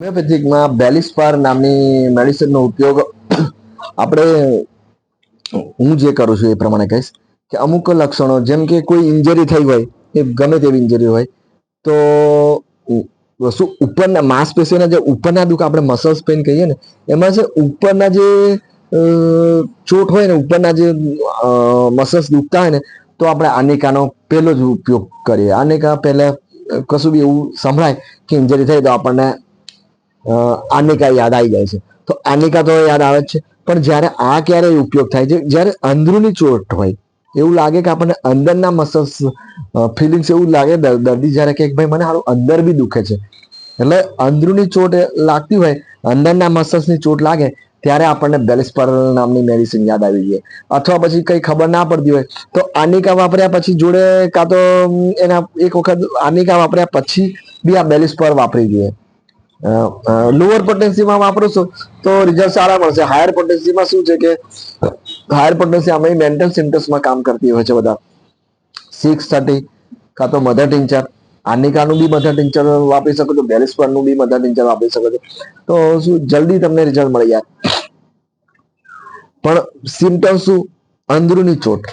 હોમિયોપેથિકમાં બેલિસ્પાર નામની મેડિસિનનો ઉપયોગ આપણે હું જે કરું છું એ પ્રમાણે કહીશ કે અમુક લક્ષણો, જેમ કે કોઈ ઇન્જરી થઈ હોય, એ ગમે તેવી ઇન્જરી હોય, તો શું ઉપરના માંસપેશીના જે ઉપરના દુઃખ આપણે મસલ્સ પેન કહીએ ને, એમાં છે ઉપરના જે ચોટ હોય ને, ઉપરના જે મસલ્સ દુખતા હોય ને, તો આપણે આનિકાનો પહેલો જ ઉપયોગ કરીએ. આનિકા પહેલાં કશું બી એવું સંભળાય કે ઇન્જરી થઈ તો આપણને આનિકા યાદ આવી જાય છે. તો આનિકા તો યાદ આવે જ છે. પણ જ્યારે આ ક્યારે ઉપયોગ થાય છે, જ્યારે અંદરૂની ચોટ હોય, એવું લાગે કે આપણને અંદરના મસલ્સ ફિલિંગ્સ એવું લાગે દર્દી જ્યારે કે ભાઈ, મને હારું અંદર બી દુખે છે. એટલે અંદરૂની ચોટ લાગતી હોય, અંદરના મસલ્સની ચોટ લાગે, ત્યારે આપણને બેલિસ્પર નામની મેડિસિન યાદ આવી જાય. અથવા પછી કઈ ખબર ના પડતી હોય, તો આનિકા વાપર્યા પછી જોડે કાં તો એના એક વખત આનિકા વાપર્યા પછી બી આ બેલિસ્પર વાપરી જોઈએ. લોઅર પોટેન્સીમાં વાપરો છો, તો રિઝલ્ટ સારા મળશે. હાયર પોટેન્સીમાં શું છે કે હાયર પોટેન્સી અમે મેન્ટલ સિમ્ટમ્સમાં કામ કરતી હોય છે બધા. સિક્સ થર્ટી કાં તો મધર ટિંચર આનિકાનું બી મધર ટિંચર વાપરી શકો છો, બેલેસ્પરનું બી મધર ટિંચર વાપરી શકો છો. તો શું, જલ્દી તમને રિઝલ્ટ મળી જાય. પણ સિમ્ટમ શું? અંદરૂની ચોટ,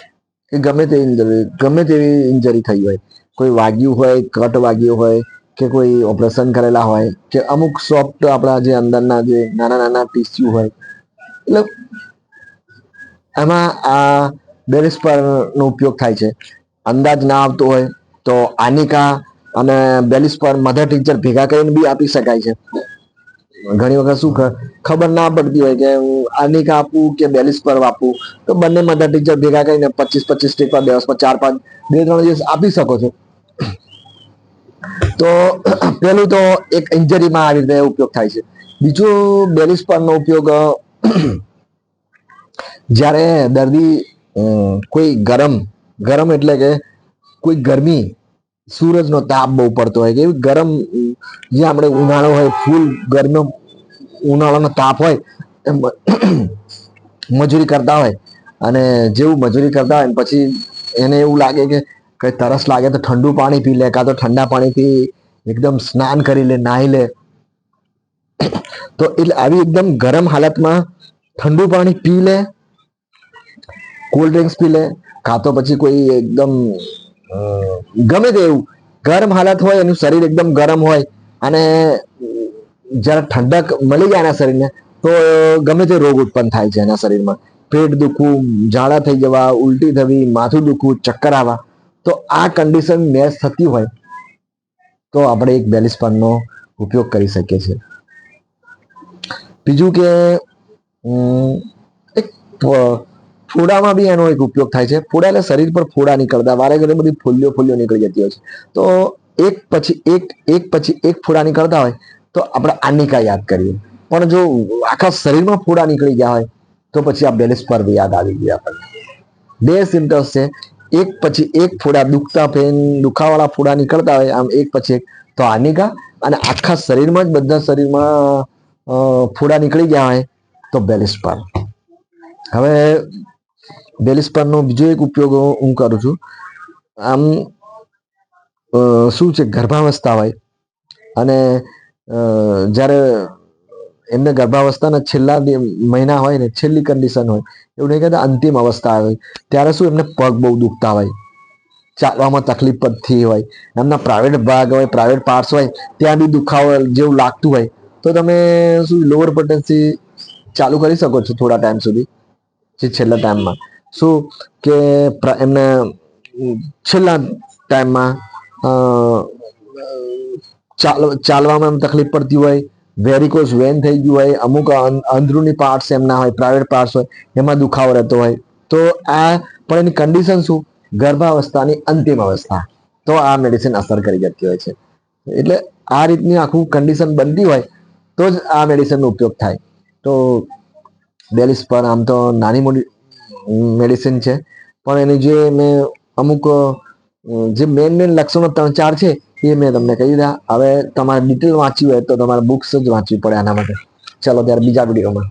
કે ગમે તે ઇન્જરી ગમે તેવી ઇન્જરી થઈ હોય. કોઈ વાગ્યું હોય કટ વાગ્યું હોય કે કોઈ ઓપરેશન કરેલા હોય, કે અમુક સોફ્ટ આપણા જે અંદરના જે નાના નાના ટીસ્યુ હોય. એટલે એમાં આ બેલિસ્પરનો ઉપયોગ થાય છે. અંદાજ ના આવતો હોય તો આનિકા અને બેલિસ્પર મધર ટીચર ભેગા કરીને બી આપી શકાય છે. ઘણી વખત શું ખબર ના પડતી હોય કે હું આનિકા આપું કે બેલિસ્પર આપું. તો બંને મધર ટીચર ભેગા કરીને પચીસ પચીસ ટીપા દિવસમાં ચાર પાંચ, બે ત્રણ દિવસ આપી શકો છો. તો, પેલું તો એક ઇન્જરીમાં આવી રીતે ઉપયોગ થાય છે. બીજું બેલિસ્પરનો ઉપયોગ જ્યારે દર્દી કોઈ ગરમ ગરમ એટલે કે કોઈ ગરમી, સૂરજનો તાપ બહુ પડતો હોય કે ગરમ, જે આપણે ઉનાળો હોય, ફૂલ ગરમી ઉનાળાનો તાપ હોય મજૂરી કરતા હોય, અને જેવું મજૂરી કરતા હોય પછી એને એવું લાગે કે કઈ તરસ લાગે તો ઠંડુ પાણી પી લે, કાં તો ઠંડા પાણીથી એકદમ સ્નાન કરી લે, નાહી લે. તો એટલે આવી એકદમ ગરમ હાલતમાં ઠંડુ પાણી પી લે કોલ્ડ ડ્રિંક્સ પી લે, કાં તો પછી કોઈ એકદમ ગમે તે એવું ગરમ હાલત હોય, એનું શરીર એકદમ ગરમ હોય અને જ્યારે ઠંડક મળી જાય એના શરીરને, તો ગમે તે રોગ ઉત્પન્ન થાય છે એના શરીરમાં. પેટ દુખવું, ઝાડા થઈ જવા, ઉલટી થવી, માથું દુખવું, ચક્કર આવવા. તો આ કન્ડિશન મેચ થતી હોય, તો આપણે એક બેલિસ્પનનો ઉપયોગ કરી શકીએ છીએ. બીજું કે એક ફોડામાં બી એનો એક ઉપયોગ થાય છે. ફોડા એટલે શરીર પર ફોડા નીકળતા, વારે ઘરે બધી ફૂલ્યો ફૂલ્યો નીકળી જતી હોય છે. તો એક પછી એક એક પછી એક ફોડા નીકળતા હોય, તો આપણે આનિકા યાદ કરીએ. પણ જો આખા શરીરમાં ફોડા નીકળી ગયા હોય, તો પછી આ બેલિસ પર યાદ આવી ગયા આપણને. બે સિમ્ટમ્સ છે. એક પછી એક ફોડા દુખતા ફેન, દુખાવાળા ફોડા નીકળતા હોય, આમ એક પછી એક. તો આનિકા અને આખા શરીરમાં જ બધા શરીરમાં ફોડા નીકળી ગયા હોય, તો બેલિસ્પાર હવે બેલિસ્પરનો બીજો એક ઉપયોગ હું કરું છું. આમ શું છે, ગર્ભાવસ્થા હોય, અને જ્યારે એમને ગર્ભાવસ્થાના છેલ્લા મહિના હોય ને, છેલ્લી કન્ડિશન હોય, એવું નહીં કહેતા અંતિમ અવસ્થા આવે. ત્યારે શું એમને પગ બહુ દુખતા હોય, ચાલવામાં તકલીફ પડતી હોય, એમના પ્રાઇવેટ ભાગ હોય પ્રાઇવેટ પાર્ટ્સ હોય, ત્યાં બી દુખાવો જેવું લાગતું હોય, તો તમે શું લોઅર પોટેન્સી ચાલુ કરી શકો છો થોડા ટાઈમ સુધી, જે છેલ્લા ટાઈમમાં શું કે એમને છેલ્લા ટાઈમમાં ચાલ, ચાલવામાં તકલીફ પડતી હોય વેરિકોસ વેન થઈ ગયું હોય, અમુક અંદરૂની પાર્ટ્સ એમના હોય પ્રાઇવેટ પાર્ટ્સ હોય, એમાં દુખાવો રહેતો હોય. તો આ, પણ એની કન્ડિશન શું? ગર્ભાવસ્થાની અંતિમ અવસ્થા. તો આ મેડિસિન અસર કરી જતી હોય છે. એટલે આ રીતની આખું કન્ડિશન બનતી હોય, તો જ આ મેડિસિનનો ઉપયોગ થાય. તો બેલિસ પર આમ તો નાની મોટી મેડિસિન છે. પણ એની જે મેં અમુક જે મેન મેન લક્ષણો ત્રણ ચાર છે એ મેં તમને કહી દીધા. હવે તમારે ડિટેલ વાંચવી હોય તો તમારે બુક્સ જ વાંચવી પડે આના માટે. ચલો, ત્યારે બીજા વિડીયોમાં.